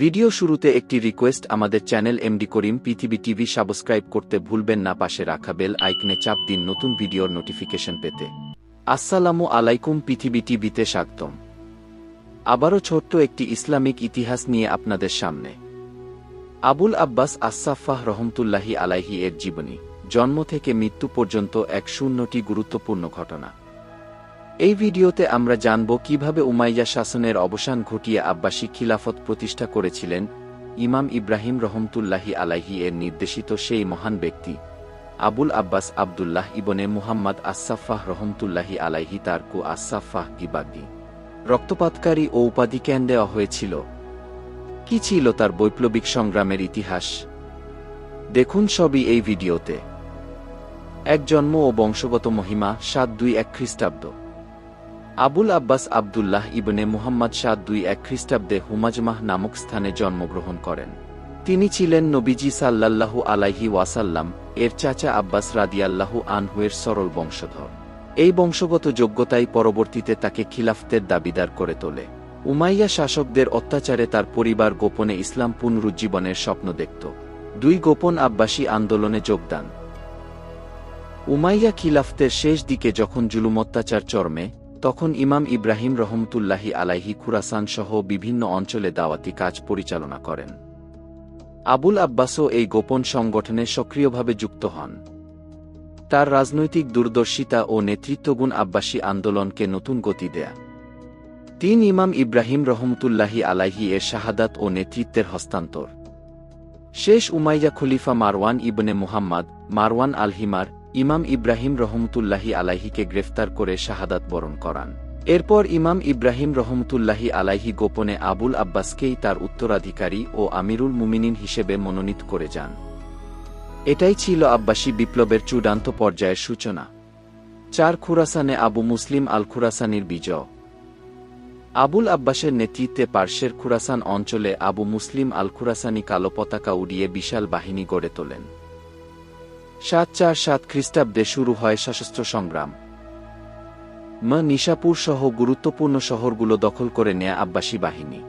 Video শুরুতে একটি request, আমাদের চ্যানেল এমডি করিম পৃথিবী টিভি সাবস্ক্রাইব করতে ভুলবেন না, পাশে রাখা বেল আইকনে চাপ দিন নতুন ভিডিওর নোটিফিকেশন পেতে। আসসালামু আলাইকুম, পৃথিবী টিভিতে স্বাগতম। আবারও ছোট্ট একটি ইসলামিক ইতিহাস নিয়ে আপনাদের সামনে। আবুল আব্বাস আসাফাহ রহমতুল্লাহি আলাইহি এর জীবনী, জন্ম থেকে মৃত্যু পর্যন্ত এক শূন্যটি গুরুত্বপূর্ণ ঘটনা। এই ভিডিওতে আমরা জানব কীভাবে উমাইয়া শাসনের অবসান ঘটিয়ে আব্বাসী খিলাফত প্রতিষ্ঠা করেছিলেন, ইমাম ইব্রাহিম রহমতুল্লাহি আলাইহি এর নির্দেশিত সেই মহান ব্যক্তি, আবুল আব্বাস আবদুল্লাহ ইবনে মুহাম্মদ আসাফাহ রহমতুল্লাহি আলাইহি তার কু আসাফাহ গিবাগি রক্তপাতকারী ও উপাধি কেন দেওয়া হয়েছিল? কি ছিল তার বৈপ্লবিক সংগ্রামের ইতিহাস? দেখুন সবই এই ভিডিওতে। এক জন্ম ও বংশগত মহিমা, সাত দুই এক খ্রিস্টাব্দ। আবুল আব্বাস আবদুল্লাহ ইবনে মুহাম্মদ সাদ দুই এক খ্রিস্টাব্দে হুমাজমাহ নামক স্থানে জন্মগ্রহণ করেন। তিনি ছিলেন নবীজি সাল্লাল্লাহু আলাইহি ওয়াসাল্লাম, এর চাচা আব্বাস রাদিয়াল্লাহু আনহুয়ের সরল বংশধর। এই বংশগত যোগ্যতাই পরবর্তীতে তাকে খিলাফতের দাবিদার করে তোলে। উমাইয়া শাসকদের অত্যাচারে তার পরিবার গোপনে ইসলাম পুনরুজ্জীবনের স্বপ্ন দেখত। দুই গোপন আব্বাসী আন্দোলনে যোগদান উমাইয়া খিলাফতের শেষ দিকে যখন জুলুম অত্যাচার চর্মে তখন ইমাম ইব্রাহিম রহমতুল্লাহি আলাইহি খুরাসান সহ বিভিন্ন অঞ্চলে দাওয়াতি কাজ পরিচালনা করেন। আবুল আব্বাসও এই গোপন সংগঠনে সক্রিয়ভাবে যুক্ত হন। তার রাজনৈতিক দূরদর্শিতা ও নেতৃত্বগুণ আব্বাসী আন্দোলনকে নতুন গতি দেয়া। তিন ইমাম ইব্রাহিম রহমতুল্লাহি আলাইহি এর শাহাদাত ও নেতৃত্বের হস্তান্তর। শেষ উমাইয়া খলিফা মারওয়ান ইবনে মুহাম্মদ, মারওয়ান আলহিমার ইমাম ইব্রাহিম রহমতুল্লাহি আলাইহিকে গ্রেফতার করে শাহাদাত বরণ করান। এরপর ইমাম ইব্রাহিম রহমতুল্লাহি আলাইহি গোপনে আবুল আব্বাসকেই তার উত্তরাধিকারী ও আমিরুল মুমিনিন হিসেবে মনোনীত করে যান। এটাই ছিল আব্বাসী বিপ্লবের চূড়ান্ত পর্যায়ের সূচনা। চার খুরাসানে আবু মুসলিম আল খুরাসানির বিজয়। আবুল আব্বাসের নেতৃত্বে পার্শ্বের খুরাসান অঞ্চলে আবু মুসলিম আল খুরাসানি কালো পতাকা উড়িয়ে বিশাল বাহিনী গড়ে তোলেন। সাত চার সাত খ্রিস্টাব্দে শুরু হয় সশস্ত্র সংগ্রাম। ম নিশাপুর সহ গুরুত্বপূর্ণ শহরগুলো দখল করে নেয় আব্বাসী বাহিনী।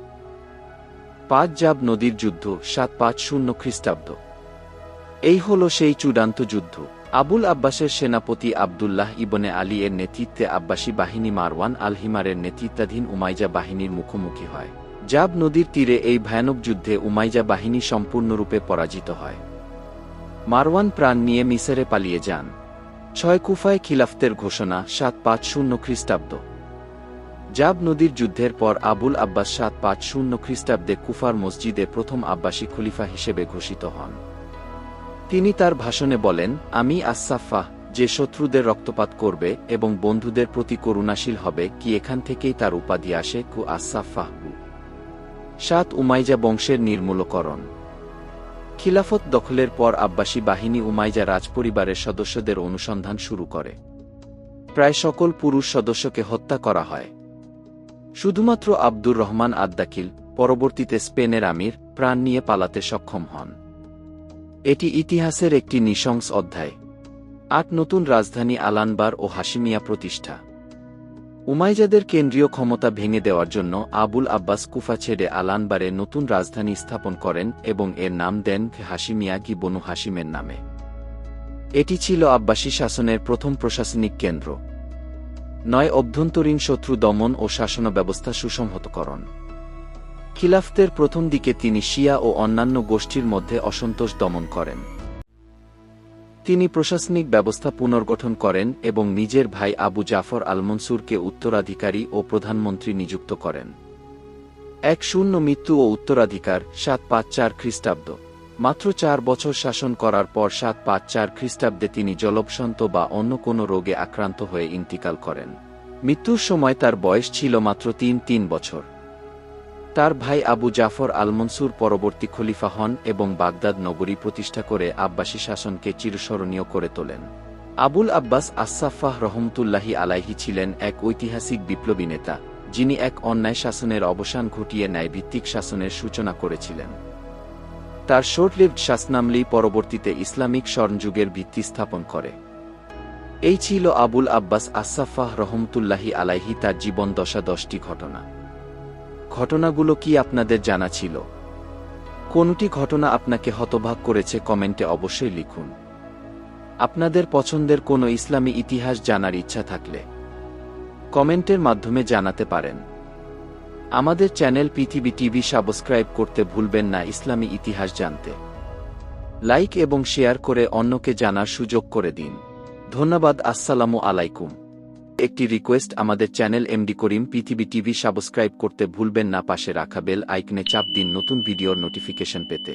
পাঁচ জাব নদীর যুদ্ধ, সাত পাঁচ শূন্য খ্রিস্টাব্দ। এই হল সেই চূড়ান্ত যুদ্ধ। আবুল আব্বাসের সেনাপতি আবদুল্লাহ ইবনে আলী এর নেতৃত্বে আব্বাসী বাহিনী মারওয়ান আলহিমারের নেতৃত্বাধীন উমাইজা বাহিনীর মুখোমুখি হয়। জাব নদীর তীরে এই ভয়ানক যুদ্ধে উমাইজা বাহিনী সম্পূর্ণরূপে পরাজিত হয়। মারওয়ান প্রাণ নিয়ে মিসরে পালিয়ে যান। ছয় কুফায় খিলাফতের ঘোষণা, সাত পাঁচ শূন্য খ্রিস্টাব্দ। জাব নদীর যুদ্ধের পর আবুল আব্বাস সাত পাঁচ শূন্য খ্রিস্টাব্দে কুফার মসজিদে প্রথম আব্বাসী খলিফা হিসেবে ঘোষিত হন। তিনি তার ভাষণে বলেন, আমি আসাফাহ যে শত্রুদের রক্তপাত করবে এবং বন্ধুদের প্রতি করুণাশীল হবে, কি এখান থেকেই তার উপাধি আসে? কু আসাফাহ সাত উমাইজা বংশের নির্মূলকরণ। খিলাফত দখলের পর আব্বাসী বাহিনী উমাইজা রাজপরিবারের সদস্যদের অনুসন্ধান শুরু করে। প্রায় সকল পুরুষ সদস্যকে হত্যা করা হয়। শুধুমাত্র আব্দুর রহমান আদ্দাকিল, পরবর্তীতে স্পেনের আমির, প্রাণ নিয়ে পালাতে সক্ষম হন। এটি ইতিহাসের একটি নৃশংস অধ্যায়। আট নতুন রাজধানী আলানবার ও হাসিমিয়া প্রতিষ্ঠা। উমাইজাদের কেন্দ্রীয় ক্ষমতা ভেঙে দেওয়ার জন্য আবুল আব্বাস কুফা ছেড়ে আলানবারে নতুন রাজধানী স্থাপন করেন এবং এর নাম দেন হাসিমিয়া কি বনু হাসিমের নামে। এটি ছিল আব্বাসী শাসনের প্রথম প্রশাসনিক কেন্দ্র। নয় অভ্যন্তরীণ শত্রু দমন ও শাসন ব্যবস্থা সুসংহতকরণ। খিলাফতের প্রথম দিকে তিনি শিয়া ও অন্যান্য গোষ্ঠীর মধ্যে অসন্তোষ দমন করেন। তিনি প্রশাসনিক ব্যবস্থা পুনর্গঠন করেন এবং নিজের ভাই আবু জাফর আলমনসুরকে উত্তরাধিকারী ও প্রধানমন্ত্রী নিযুক্ত করেন। এক শূন্য মৃত্যু ও উত্তরাধিকার, সাত পাঁচ চার খ্রিস্টাব্দ। মাত্র চার বছর শাসন করার পর সাত পাঁচ চার খ্রিস্টাব্দে তিনি জলবসন্ত বা অন্য কোনো রোগে আক্রান্ত হয়ে ইন্তিকাল করেন। মৃত্যুর সময় তার বয়স ছিল মাত্র তিন তিন বছর। তার ভাই আবু জাফর আলমনসুর পরবর্তী খলিফা হন এবং বাগদাদ নগরী প্রতিষ্ঠা করে আব্বাসী শাসনকে চিরস্মরণীয় করে তোলেন। আবুল আব্বাস আসাফাহ রহমতুল্লাহি আলাইহি ছিলেন এক ঐতিহাসিক বিপ্লবী নেতা, যিনি এক অন্যায় শাসনের অবসান ঘটিয়ে ন্যায়ভিত্তিক শাসনের সূচনা করেছিলেন। তার শর্টলিভড শাসনামলি পরবর্তীতে ইসলামিক স্বর্ণযুগের ভিত্তি স্থাপন করে। এই ছিল আবুল আব্বাস আসাফাহ রহমতুল্লাহি আলাইহি তার জীবন দশা দশটি ঘটনা। ঘটনাগুলো কি আপনাদের জানা ছিল? কোনটি ঘটনা আপনাকে হতবাক করেছে কমেন্টে অবশ্যই লিখুন। আপনাদের পছন্দের কোনো ইসলামী ইতিহাস জানার ইচ্ছা থাকলে কমেন্টের মাধ্যমে জানাতে পারেন। আমাদের চ্যানেল পৃথিবী টিভি সাবস্ক্রাইব করতে ভুলবেন না ইসলামী ইতিহাস জানতে। লাইক এবং শেয়ার করে অন্যকে জানার সুযোগ করে দিন। ধন্যবাদ, আসসালামু আলাইকুম। একটি রিকোয়েস্ট আমাদের চ্যানেল এমডি করিম পৃথিবী টিভি সাবস্ক্রাইব করতে ভুলবেন না, পাশে রাখা বেল আইকনে চাপ দিন নতুন ভিডিওর নোটিফিকেশন পেতে।